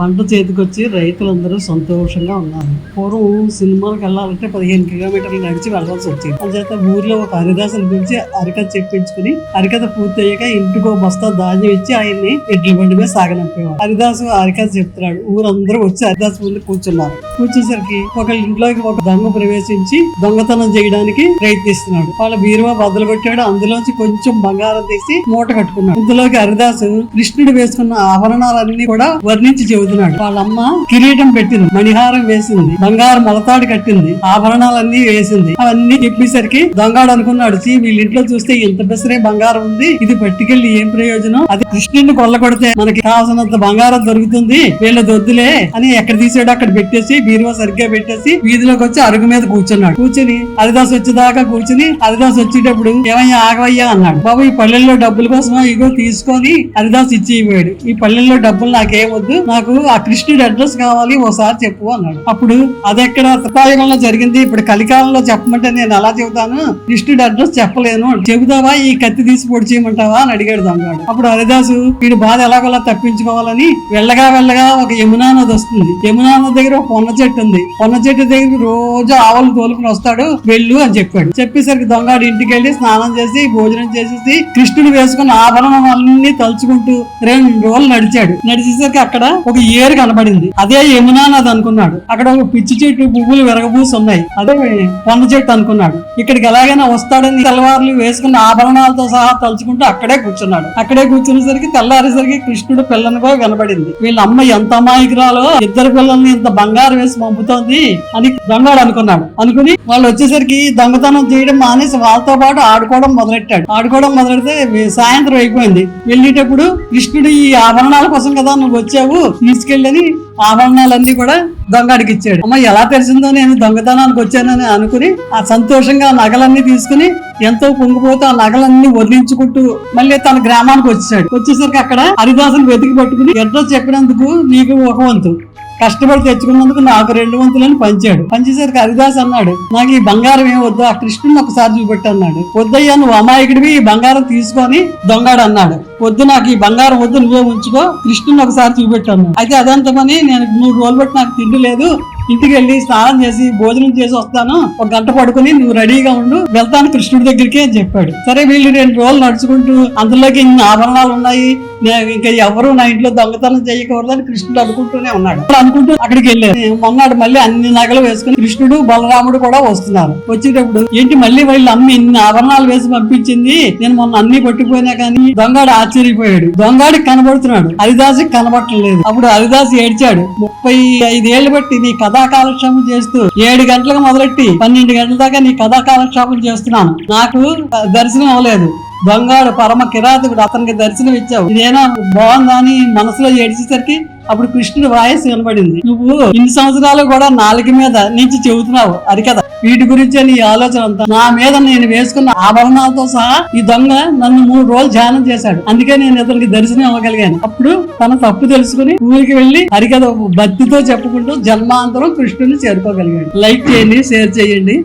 పంట చేతికొచ్చి రైతులందరూ సంతోషంగా ఉన్నారు. పూర్వం సినిమాలకు వెళ్ళాలంటే పదిహేను కిలోమీటర్లు నడిచి వెళ్ళాల్సి వచ్చేది. అందుచేత ఊర్లో ఒక హరిదాసుని పిలిచి హరికథ చెప్పించుకుని హరికథ పూర్తి అయ్యాక ఇంటికో బస్తా ధాన్యం ఇచ్చి ఆయన్ని ఎడ్ల బండి మీద సాగనంపేవాడు హరిదాసు హరికథ చెప్తున్నాడు. ఊరందరూ వచ్చి హరిదాసు ముందు కూర్చున్నారు. కూర్చేసరికి ఒకళ్ళ ఇంట్లోకి ఒక దొంగ ప్రవేశించి దొంగతనం చేయడానికి ప్రయత్నిస్తున్నాడు. వాళ్ళ బీరువా బద్దలు పెట్టాడు అందులోంచి కొంచెం బంగారం తీసి మూట కట్టుకున్నాడు. ఇందులోకి హరిదాసు కృష్ణుడు వేసుకున్న ఆభరణాలన్నీ కూడా వర్ణించి వాళ్ళ వాళ్ళమ్మ కిరీటం పెట్టింది మణిహారం వేసింది బంగారం మొలతాడు కట్టింది ఆభరణాలన్నీ వేసింది. అవన్నీ చెప్పేసరికి దొంగాడు అనుకున్నాడు "చీ, వీళ్ళ ఇంట్లో చూస్తే ఇంత బెసరే బంగారం ఉంది ఇది పట్టుకెళ్ళి ఏం ప్రయోజనం? అది కృష్ణుడిని కొల్లగొడితే మనకి కావాల్సినంత బంగారం దొరుకుతుంది వీళ్ళ దొద్దులే అని ఎక్కడ తీసాడో అక్కడ పెట్టేసి బీరువా సరిగ్గా పెట్టేసి వీధిలోకి వచ్చి అరుగు మీద కూర్చున్నాడు. కూర్చుని అరిదాస్ వచ్చేదాకా కూర్చుని అరిదాస్ వచ్చేటప్పుడు ఏమయ్యా ఆగవయ్యా అన్నాడు. బాబు ఈ పల్లెల్లో డబ్బుల కోసమా ఇగో తీసుకొని అరిదాస్ ఇచ్చి ఈ పల్లెల్లో డబ్బులు నాకేం వద్దు నాకు ఆ కృష్ణుడి అడ్రస్ కావాలి ఓసారి చెప్పు అన్నాడు. అప్పుడు అదెక్కడ త్రేతాయుగంలో జరిగింది? ఇప్పుడు కలికాలంలో చెప్పమంటే నేను ఎలా చెబుతాను? కృష్ణుడి అడ్రస్ చెప్పలేను చెబుతావా? ఈ కత్తి తీసి పొడి చేయమంటావా? అని అడిగాడు దొంగడు అప్పుడు హరిదాసు వీడి బాధ ఎలాగోలా తప్పించుకోవాలని వెళ్ళగా వెళ్ళగా ఒక యమునా నది వస్తుంది. యమునా నది దగ్గర ఒక పొన్న చెట్టు ఉంది. పొన్న చెట్టు దగ్గర రోజు ఆవులు తోలుకుని వస్తాడు వెళ్ళు అని చెప్పాడు. చెప్పేసరికి దొంగడు ఇంటికి వెళ్ళి స్నానం చేసి భోజనం చేసేసి కృష్ణుడు వేసుకున్న ఆభరణం అన్ని తలుచుకుంటూ రెండు రోజులు నడిచాడు. నడిచేసరికి అక్కడ ఒక ఏరు కనబడింది. అదే యమునా నది అనుకున్నాడు. అక్కడ ఒక పిచ్చి చెట్టు పువ్వులు విరగబూసి ఉన్నాయి. అదే పొన్న చెట్టు అనుకున్నాడు. ఇక్కడికి ఎలాగైనా వస్తాడని తెల్లవారులు వేసుకున్న ఆభరణాలతో సహా తలుచుకుంటూ అక్కడే కూర్చున్నాడు. అక్కడే కూర్చునేసరికి తెల్లారేసరికి కృష్ణుడు పిల్లనిగా వినబడింది వీళ్ళ అమ్మ ఎంత అమాయకురాలో ఇద్దరు పిల్లల్ని ఇంత బంగారం వేసి పంపుతోంది అని దొంగడు అనుకున్నాడు. అనుకుని వాళ్ళు వచ్చేసరికి దొంగతనం చేయడం మానేసి వాళ్ళతో పాటు ఆడుకోవడం మొదలెట్టాడు. ఆడుకోవడం మొదలెడితే సాయంత్రం అయిపోయింది. వెళ్ళేటప్పుడు కృష్ణుడు ఈ ఆభరణాల కోసం కదా నువ్వు వచ్చావు? తీసుకెళ్ళని ఆభరణాలన్నీ కూడా దొంగడికి ఇచ్చాడు. అమ్మ ఎలా తెలిసిందో నేను దొంగతనానికి వచ్చానని అనుకుని ఆ సంతోషంగా ఆ నగలన్నీ తీసుకుని ఎంతో పొంగిపోతూ ఆ నగలన్నీ వదిలించుకుంటూ మళ్ళీ తన గ్రామానికి వచ్చాడు. వచ్చేసరికి అక్కడ హరిదాసుని వెతికి పట్టుకుని అడ్రస్ చెప్పినందుకు నీకు ఒక వంతు. కష్టపడి తెచ్చుకున్నందుకు నాకు రెండు వంతులని పంచాడు. పంచేసరికి హరిదాస్ అన్నాడు నాకు ఈ బంగారం ఏం వద్దు ఆ కృష్ణుని ఒకసారి చూపెట్టు అన్నాడు. వద్దయ్యా నువ్వు అమాయకుడివి ఈ బంగారం తీసుకొని దొంగాడు అన్నాడు. వద్దు నాకు ఈ బంగారం వద్దు నువ్వే ఉంచుకో కృష్ణుని ఒకసారి చూపెట్టు అన్నాడు. అయితే అదంతా పని నేను మూడు రోజులు బట్టి నాకు తిండి లేదు. ఇంటికి వెళ్ళి స్నానం చేసి భోజనం చేసి వస్తాను. ఒక గంట పడుకుని నువ్వు రెడీగా ఉండు వెళ్తాను కృష్ణుడి దగ్గరికి అని చెప్పాడు. సరే వీళ్ళు రెండు రోజులు నడుచుకుంటూ అందులోకి ఇన్ని ఆభరణాలు ఉన్నాయి నేను ఇంకా ఎవరు నా ఇంట్లో దొంగతనం చేయకూడదని కృష్ణుడు అనుకుంటూనే ఉన్నాడు. అనుకుంటూ అక్కడికి వెళ్ళారు మొన్నాడు మళ్ళీ అన్ని నగలు వేసుకుని కృష్ణుడు బలరాముడు కూడా వస్తున్నారు. వచ్చేటప్పుడు ఏంటి మళ్ళీ వీళ్ళు అమ్మి ఇన్ని ఆభరణాలు వేసి పంపించింది? నేను మొన్న అన్ని పట్టుకుపోయినా కానీ దొంగాడు ఆశ్చర్యపోయాడు. దొంగాడికి కనబడుతున్నాడు. హరిదాసుకి కనబడట్లేదు. అప్పుడు హరిదాసు ఏడ్చాడు. ముప్పై ఐదేళ్ళు బట్టి నీ కథా కాలక్షేపం చేస్తూ ఏడు గంటలకు మొదలెట్టి పన్నెండు గంటల దాకా నీ కథా కాలక్షేపం చేస్తున్నాను. నాకు దర్శనం అవ్వలేదు. బంగారు పరమ కిరాతకుడు అతనికి దర్శనం ఇచ్చావు. ఇదేనా? బాగుందా అని మనసులో ఏడ్చేసరికి అప్పుడు కృష్ణుడి వాయస్ వినబడింది నువ్వు ఇన్ని సంవత్సరాలు కూడా నాలుగు మీద నుంచి చెబుతున్నావు. అది కదా. వీటి గురించే నీ ఆలోచన అంతా. నా మీద నేను వేసుకున్న ఆభరణాలతో సహా ఈ దొంగ నన్ను మూడు రోజులు ధ్యానం చేశాడు. అందుకే నేను ఇతనికి దర్శనం ఇవ్వగలిగాను. అప్పుడు తన తప్పు తెలుసుకుని ఊరికి వెళ్ళి హరికథ భక్తితో చెప్పుకుంటూ జన్మాంతరం కృష్ణుని చేరుకోగలిగాడు. లైక్ చేయండి షేర్ చేయండి.